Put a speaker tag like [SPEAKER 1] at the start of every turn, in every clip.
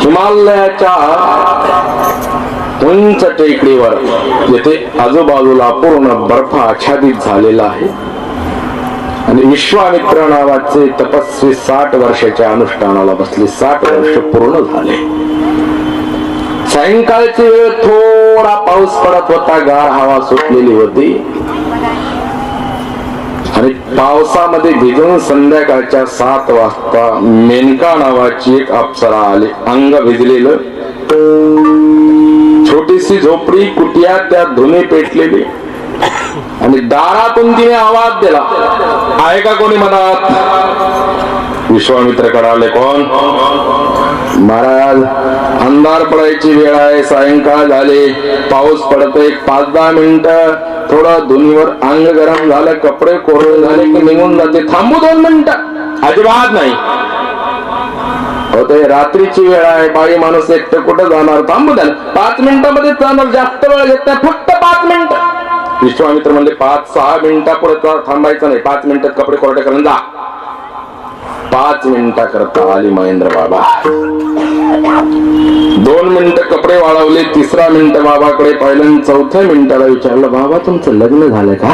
[SPEAKER 1] हिमालयाच्या उंच टेकडीवर येथे आजूबाजूला पूर्ण बर्फ आच्छादित झालेला आहे. आणि विश्वामित्र नावाचे तपस्वी साठ वर्षाच्या अनुष्ठानाला बसले. साठ वर्ष पूर्ण झाले. सायंकाळची वेळ थोडा पाऊस पडत होता गार हवा सुटलेली होती. आणि पावसामध्ये भिजून संध्याकाळच्या सात वाजता मेनका नावाची एक अप्सरा आली. अंग भिजलेलं. छोटीशी झोपडी कुटिया त्या धुनी पेटलेली? आणि दारातून तिने आवाज दिला. आहे का कोणी मनात? विश्वामित्र कडाले कोण? महाराज अंधार पडायची वेळ आहे सायंकाळ झाले पाऊस पडतोय पाच दहा मिनिट थोडं धुनीवर अंग गरम झालं कपडे कोरडे झाले की निघून जाते. थांबू दोन मिनिट. अजिबात नाही. होते रात्रीची वेळ आहे बाई माणूस एकटं कुठं जाणार? थांबू द्या पाच मिनिटामध्ये जाणार जास्त वेळ घेत नाही फक्त पाच मिनिटं. विश्वामित्र म्हणले पाच सहा मिनिटा पुढे थांबायचं नाही. पाच मिनिटात कपडे कोरडे करून जा. पाच मिनिटा करता आली महेंद्र बाबा. दोन मिनिटं कपडे वाळवले तिसरा मिनिट बाबाकडे पाहिलं आणि चौथ्या मिनिटाला विचारलं बाबा तुमचं लग्न झालं का?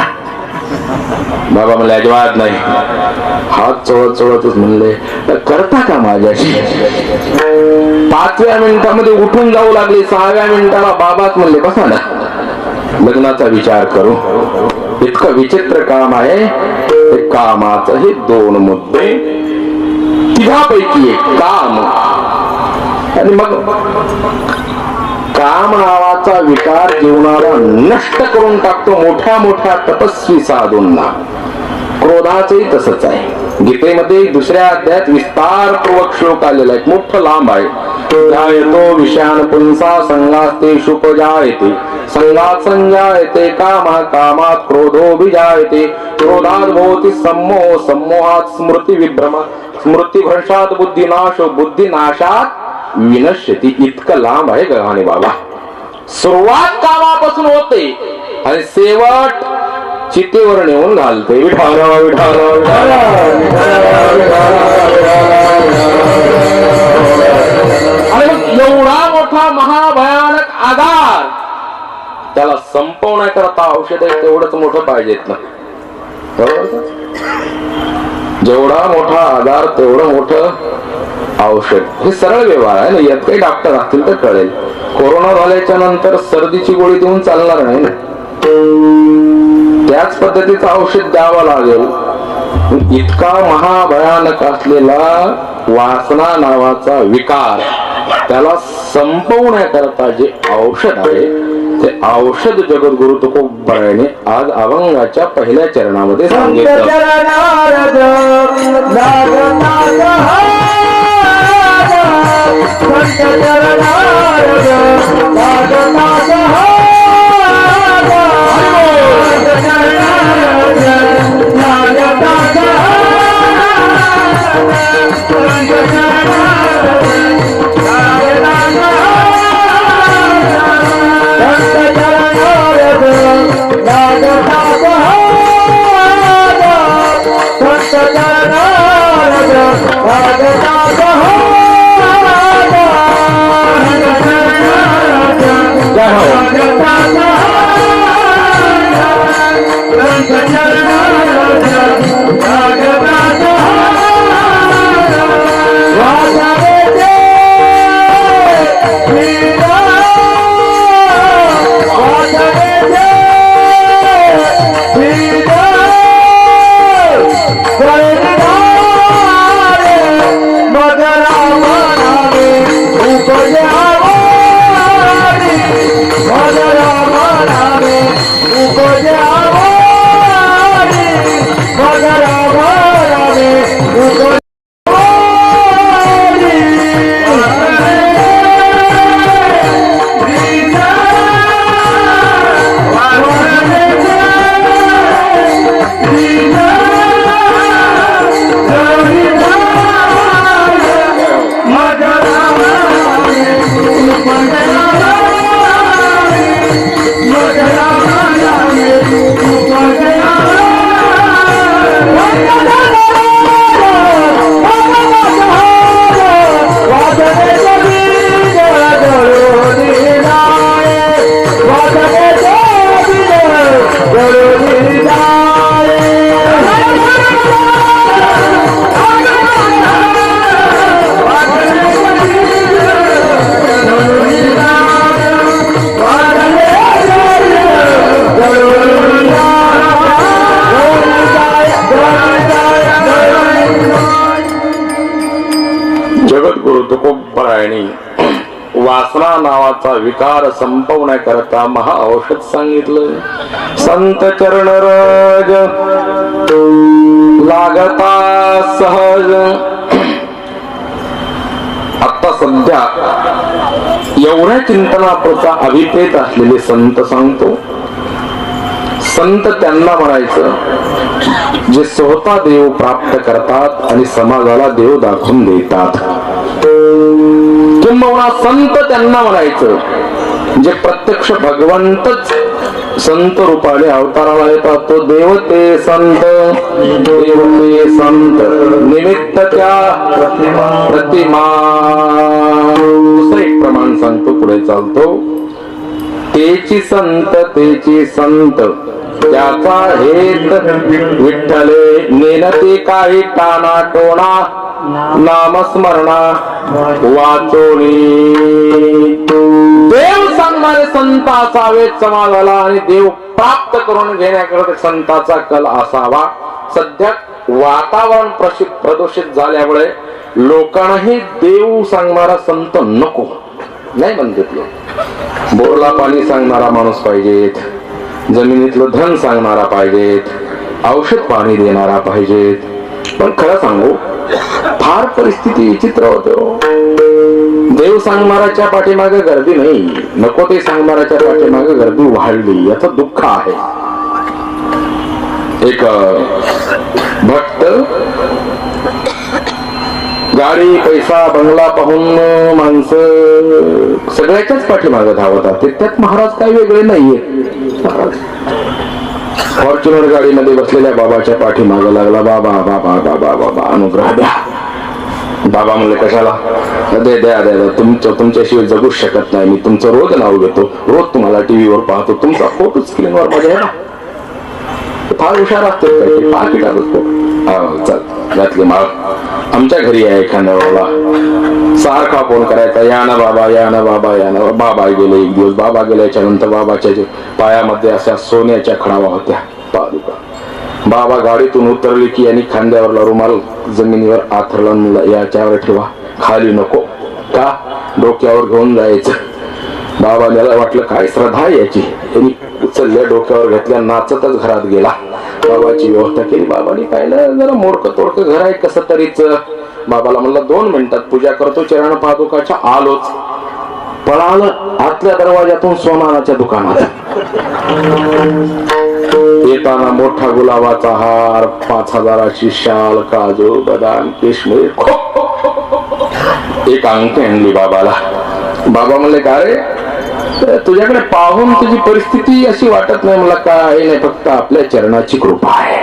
[SPEAKER 1] बाबा म्हणले अजिबात नाही. हात चोळत चोळतच म्हणले करता का माझ्याशी? पाचव्या मिनिटामध्ये उठून जाऊ लागले सहाव्या मिनिटाला बाबाच म्हणले बसा ना. लग्नाचा विचार करू. इतकं विचित्र काम आहे. हे हे दोन मुद्दे. तिघापैकी एक काम. आणि मग काम नावाचा विकार जीवनाला नष्ट करून टाकतो मोठ्या मोठ्या तपस्वी साधूंना. क्रोधाचंही तसंच आहे. गीतेमध्ये दुसऱ्या अध्यायात विस्तारपूर्वक श्लोक आलेला आहे. मोठं लांब आहे. जायतो विषयान पुंसा संगास्ते शुपजायते. संगात संजायते कामा कामात क्रोधो विजायते क्रोधात भवती सम्मोह सम्मोहात स्मृती विभ्रम स्मृतिभ्रंशात बुद्धिनाश बुद्धिनाशात विनश्यती. इतकं लांब आहे गव्हाणे बाबा. सुरुवात कामापासून होते. आणि शेवट चित्तीवर नेऊन घालते विठाल विठाल आणि मग एवढा मोठा महाभयानक आधार. त्याला संपवण्याकरता औषध आहे तेवढंच मोठं पाहिजेत ना. बरोबर जेवढा मोठा आधार तेवढं मोठं औषध. हे सरळ व्यवहार आहे ना. यात काही डॉक्टर असतील तर कळेल. कोरोना झाल्याच्यानंतर सर्दीची गोळी देऊन चालणार नाही ना. त्याच पद्धतीचं औषध द्यावं लागेल इतका महाभयानक असलेला वासना नावाचा विकार त्याला संपवण्याकरता जे औषध आहे ते औषध जगद्गुरु तुकोबरायाने आज अभंगाच्या पहिल्या चरणामध्ये सांगितलं
[SPEAKER 2] Thank you.
[SPEAKER 1] मनाचा विकार संपवण्याकरता महा औषध सांगितलं. संत चरण रज लागता सहज. आता सध्या एवढ्या चिंतनापुरता अभिप्रेत असलेले संत सांगतो. संत त्यांना म्हणायचं जे स्वतः देव प्राप्त करतात आणि समाजाला देव दाखवून देतात. किंबहुना संत त्यांना म्हणायचं. जे प्रत्यक्ष भगवंतच संत रूपाने अवताराला येतात. तो देव ते संत देव ते संत. निमित्त त्या प्रतिमा. दुसरं एक प्रमाण सांगतो पुढे चालतो. तेची संत तेची संत. त्याचा हेत विठ्ठले. नेनते काही टाना टोणा. नामस्मरणा वाचोनी देव सांगणारे संत असावेत समाजाला आणि देव प्राप्त करून घेण्याकरता संताचा कल असावा. सध्या वातावरण प्रदूषित झाल्यामुळे लोकांनाही देव सांगणारा संत नको. नाही म्हणते बोरला पाणी सांगणारा माणूस पाहिजेत. जमिनीतलं धन सांगणारा पाहिजेत. औषध पाणी देणारा पाहिजेत. पण खरं सांगू फार परिस्थिती विचित्र होते हो. देव सांगमाराच्या पाठीमागे गर्दी नाही. नको ते सांगमाराच्या पाठीमागे गर्दी वाढली. याच दुःख आहे. एक भक्त गाडी पैसा बंगला पाहून माणसं सगळ्याच्याच पाठीमागे धावतात. ते त्यात महाराज काही वेगळे नाहीये. फॉर्च्युनर गाडीमध्ये बसलेल्या बाबाच्या पाठीमागे लागला. बाबा बाबा बाबा बाबा अनुग्रह द्या. बाबा म्हणले कशाला? दे द्या द्या तुमच्या तुमचं तुमच्याशिवाय जगूच शकत नाही. मी तुमचं रोज नाव घेतो. रोज तुम्हाला टीव्हीवर पाहतो. तुमचा फोटो स्क्रीनवर माझ्या आहे ना. फार हुशार असतो पाकिटातच फोटो हा, चल घातली माळ. आमच्या घरी आहे एखाद्या वेळेला. सारखा फोन करायचा या ना बाबा या ना बाबा या ना बाबा. गेले एक दिवस. बाबा गेल्याच्यानंतर बाबाच्या जे पायामध्ये अशा सोन्याच्या खडावा होत्या. पादुका. बाबा गाडीतून उतरली की यांनी खांद्यावरला रुमाल जमिनीवर आथरला याच्यावर ठेवा. खाली नको. का? डोक्यावर घेऊन जायचं. बाबाल्याला वाटलं काय श्रद्धा आहे याची. त्यांनी उचलल्या डोक्यावर घेतल्या नाचतच घरात गेला. बाबाची व्यवस्था केली. बाबाने पाहिलं जरा मोडकं तोडकं घर आहे कसं तरीच. बाबाला म्हणलं दोन मिनिटात पूजा करतो चरण पादुकाच्या आलोच. पळालं आतल्या दरवाजातून सोनाराच्या दुकानात. येताना मोठा गुलाबाचा हार पाच हजाराची शाल काजू बदाम किशमिश एक अंगठी आणली बाबाला. बाबा म्हणले का रे? तुझ्याकडे पाहून तुझी परिस्थिती अशी वाटत नाही मला काय नाही फक्त आपल्या चरणाची कृपा आहे.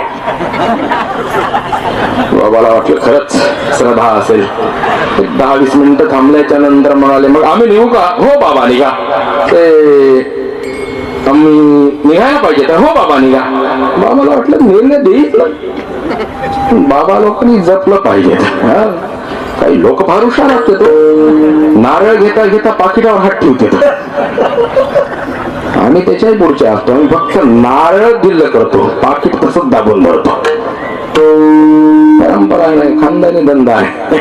[SPEAKER 1] बाबाला वाटलं खरंच श्रद्धा असेल. एक दहा वीस मिनिटं थांबल्याच्या नंतर म्हणाले मग आम्ही निघू का? हो बाबा निघा. ते आम्ही निघायला पाहिजे तर हो बाबा निघा. बाबाला वाटलं निर्णय देईल बाबा लोकांनी जपलं पाहिजे काही लोक फार हुशार असते तो हो. नारळ घेता घेता पाकिटावर हात ठेवते आम्ही त्याच्याही पुढच्या असतो. आम्ही फक्त नारळ दिल्ल करतो. पाकिट तसंच दाबून भरतो परंपरा नाही खानदानी धंदा आहे.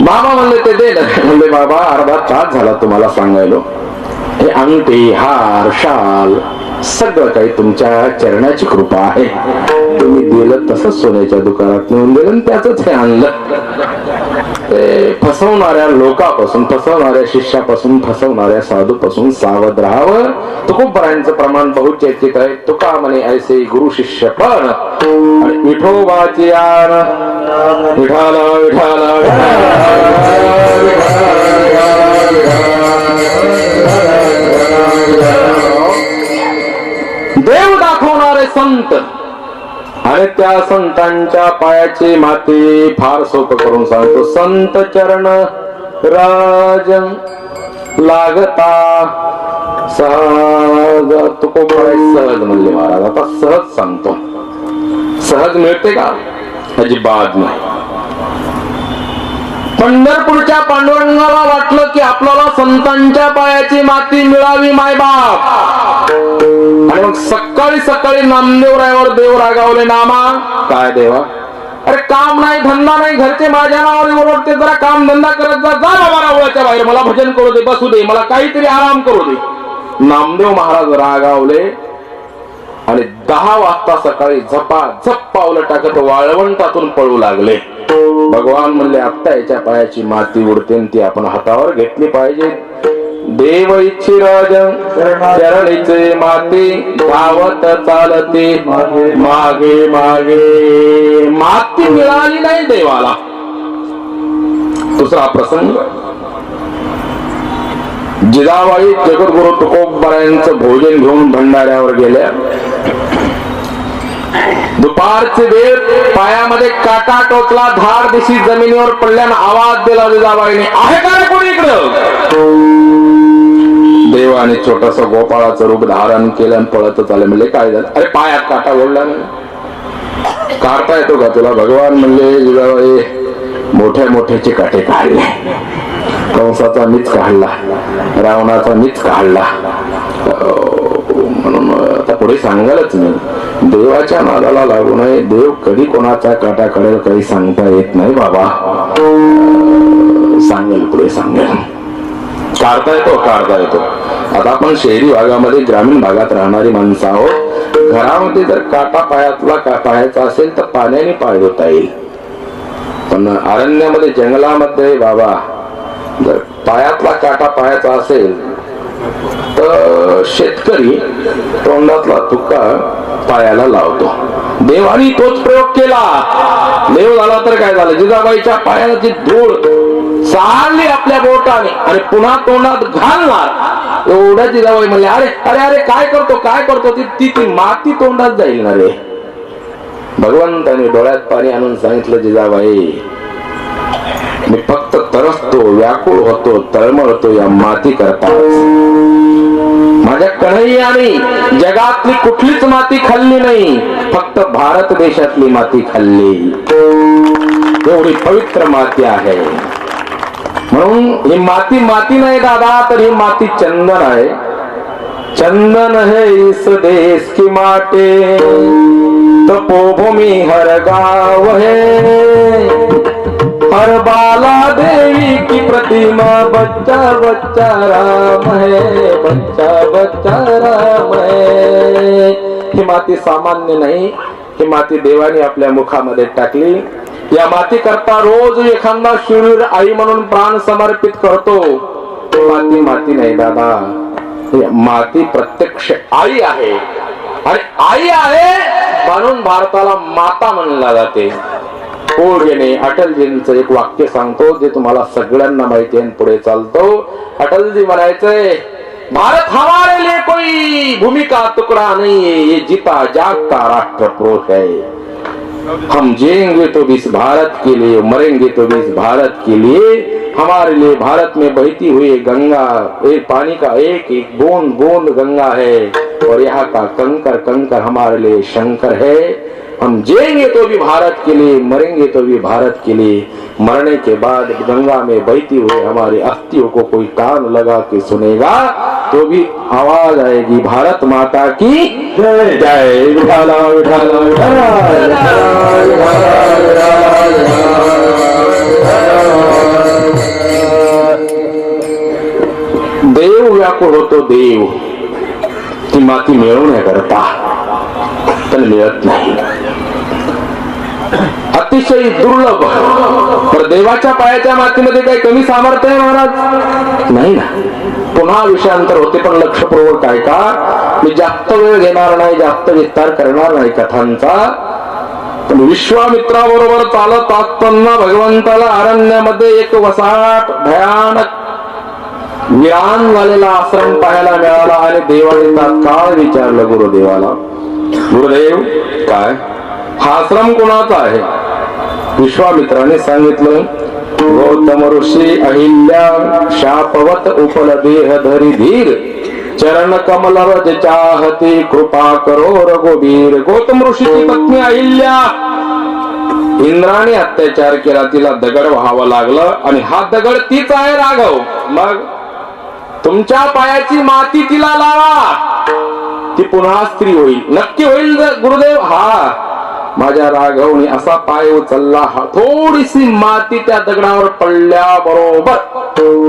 [SPEAKER 1] बाबा म्हणले ते दे म्हणले बाबा अर्धा तास झाला तुम्हाला सांगायलो. हे अंगठी हार शाल सगळं काही तुमच्या चरणाची कृपा आहे. तुम्ही दिलं तसंच सोन्याच्या दुकानात नेऊन दिलं त्याच हे आणलं. ते फसवणाऱ्या लोकापासून फसवणाऱ्या शिष्यापासून फसवणाऱ्या साधूपासून सावध राहावं. तुकोबरायांचं प्रमाण बहुचर्चित आहे तुका म्हणे ऐसे गुरु शिष्य पण. आणि विठोबाची आण विठाला विठाला. देव दाखवणारे संत. आणि त्या संतांच्या पायाची माती फार सोपं करून सांगतो. संत चरण राज लागता. सहज तुको सहज म्हणले महाराज. आता सहज सांगतो. सहज मिळते का? अजिबात नाही. पंढरपूरच्या पांडुरंगाला वाटलं की आपल्याला संतांच्या पायाची माती मिळावी मायबाप आणि मग सकाळी सकाळी नामदेव रायावर देव रागावले नामा काय देवा? अरे काम नाही धंदा नाही घरचे माझ्या नावावर ओरडते जरा काम धंदा करत जा जा बाबा रावळाच्या बाहेर मला भजन करू दे बसू दे मला काहीतरी आराम करू दे. नामदेव महाराज रागावले आणि दहा वाजता सकाळी झपा झप पावलं टाकत वाळवंटातून पळू लागले. भगवान म्हणले आत्ता याच्या पायाची माती उडते ती आपण हातावर घेतली पाहिजे. देव इच्छी राज चरणीचे माती धावत चालते मागे मागे. माती मिळाली नाही देवाला. दुसरा प्रसंग. जिजाबाई जगद्गुरु तुकोबरायांचं भोजन घेऊन भंडाऱ्यावर गेल्या. दुपारचे वेळ पायामध्ये काटा टोचला धार दिशी जमिनीवर पडल्यानं आवाज दिला जिजाबाईने आहे का कोणी इकडं? देवाने छोटस गोपाळाचं रूप धारण केलं आणि पळतच आले. म्हणजे काय झालं? अरे पायात काटा ओढला नाही. काढता येतो का तुला? भगवान म्हणले जिजाबाई मोठ्या मोठ्याचे काटे काढले. कंसाचा मीच काढला रावणाचा मीच काढला. म्हणून आता पुढे सांगायलाच मी. देवाच्या नादाला लागू नये. देव कधी कोणाचा काटा काढेल काही सांगता येत नाही बाबा. सांगेल पुढे सांगेल. काढता येतो काढता येतो. आता आपण शहरी भागामध्ये ग्रामीण भागात राहणारी माणसं आहोत. घरामध्ये जर काटा पायातला का पायाचा असेल तर पाण्याने पाय धुता येईल. पण अरण्यामध्ये जंगलामध्ये बाबा जर पायातला काटा पायाचा असेल तर शेतकरी तोंडातला तुका पायाला लावतो. देवानी तोच प्रयोग केला. देव झाला तर काय झालं? जिजाबाईच्या पायाला जी धूळ चालली आपल्या बोटाने आणि पुन्हा तोंडात घालणार एवढ्या जिजाबाई म्हणले अरे अरे अरे काय करतो काय करतो? ती ती ती माती तोंडात जाईल ना रे. भगवंताने डोळ्यात पाणी आणून सांगितलं जिजाबाई मी फक्त तरसतो व्याकुळ होतो तळमळतो या माती करता माझ्या कन्हैयाने जगातली कुठलीच माती खाल्ली नाही. फक्त भारत देशातली माती खाल्ली. एवढी पवित्र माती आहे. म्हणून ही माती माती नाही दादा तर ही माती चंदन आहे. चंदन है इस देश की माटे. तपोभूमि हर गाव है. हर बाला देवी प्रतिमा बच्चा बच्चा राम है बच्चा बच्चा राम है। ही माती सामान्य नाही ही माती देवाने आपल्या मुखामध्ये टाकली. या माती करता रोज एखादा शूर आई म्हणून प्राण समर्पित करतो. माती माती नाही दादा माती प्रत्यक्ष आई आहे. आणि आई आहे म्हणून भारताला माता म्हणला जाते कोळगेने अटलजींचं एक वाक्य सांगतो जे तुम्हाला सगळ्यांना माहिती आहे पुढे चालतो. अटलजी म्हणायचंय भारत हमारे लिए कोई भूमिका टुकड़ा नहीं है ये जीता जागता राष्ट्र पुरुष है। हम जिएंगे तो भी इस भारत के लिए मरेंगे तो भी इस भारत के लिए। हमारे लिए भारत में बहती हुई गंगा एक पानी का एक एक बूंद बूंद गंगा है और यहाँ का कंकर कंकर हमारे लिए शंकर है। हम जिएँगे तो भी भारत के लिए, मरेंगे तो भी भारत के लिए। मरने के बाद गंगा में बहती हुए हमारे अस्थियों को कोई कान लगा के सुनेगा तो भी आवाज़ आएगी, भारत माता की जय। जय। देव व्याकुळ होतो देव। ती माती मिळवण्याकरता पण मिळत नाही। अतिशय दुर्लभ. तर देवाच्या पायाच्या मातीमध्ये काही कमी सामर्थ्य आहे महाराज? नाही ना. पुन्हा विषयांतर होते पण लक्षपूर्वक काय का मी जास्त वेळ घेणार नाही जास्त विस्तार करणार नाही कथांचा. पण विश्वामित्राबरोबर चालत असताना भगवंताला अरण्यामध्ये एक वसाट भयानक विरान झालेला आश्रम पाहायला मिळाला आणि देवाने तात्काळ विचारलं गुरुदेवाला. गुरुदेव काय? हा आश्रम कोणाचा आहे? विश्वामित्राने सांगितलं गौतम ऋषी अहिल्या शापवत उपलदेह धरी धीर चरण कमलवज चाहती कृपा करो रघुबीर. गौतम ऋषीची पत्नी अहिल्या. इंद्राने अत्याचार केला तिला दगड व्हावं लागलं आणि हा दगड तीच आहे राघव. मग तुमच्या पायाची माती तिला लावा. ती पुन्हा स्त्री होईल. नक्की होईल ग- गुरुदेव? हा. माझ्या राघवने असा पाय उचलला. हा थोडीशी माती त्या दगडावर पडल्या बरोबर.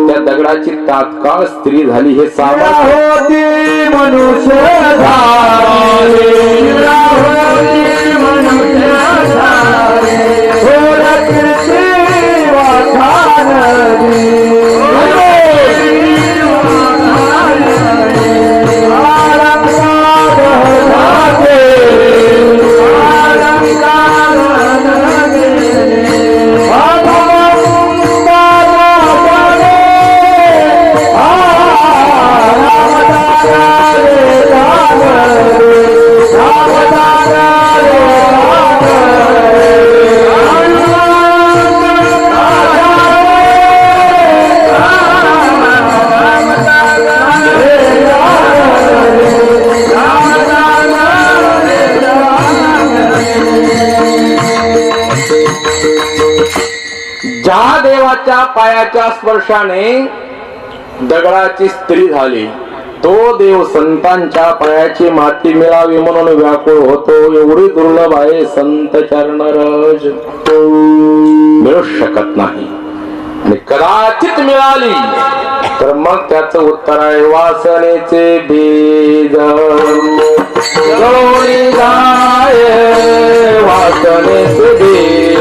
[SPEAKER 1] त्या दगडाची तात्काळ स्त्री झाली हे सामर्थ्य
[SPEAKER 2] मनुष्य
[SPEAKER 1] पायाच्या स्पर्शाने दगडाची स्त्री झाली. तो देव संतांच्या पायाची माती मिळावी म्हणून व्याकुळ होतो. एवढी दुर्लभ आहे संत चरण रज मिळू शकत नाही. आणि कदाचित मिळाली. तर मग त्याच उत्तर आहे वासनेचे बीज. जळून जाय वासनेचे बीज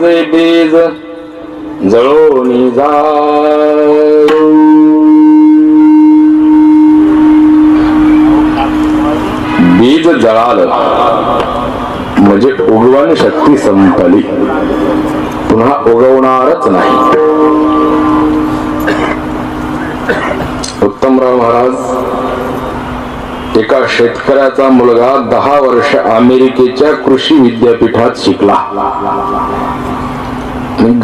[SPEAKER 1] त्याचे बीज जळून बीज जळालं. म्हणजे उगवण शक्ती संपली. पुन्हा उगवणारच नाही उत्तमराव महाराज एका शेतकऱ्याचा मुलगा दहा वर्ष अमेरिकेच्या कृषी विद्यापीठात शिकला.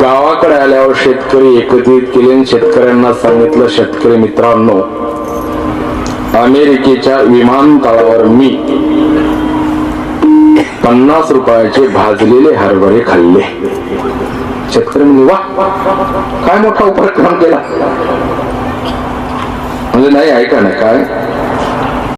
[SPEAKER 1] गावाकडे आल्यावर शेतकरी एकत्रित केले आणि शेतकऱ्यांना सांगितलं शेतकरी मित्रांनो अमेरिकेच्या विमानतळावर मी पन्नास रुपयाचे भाजलेले हरभरे खाल्ले. शेतकरी म्हणजे वा काय मोठा उपक्रम केला. म्हणजे नाही ऐका ना काय?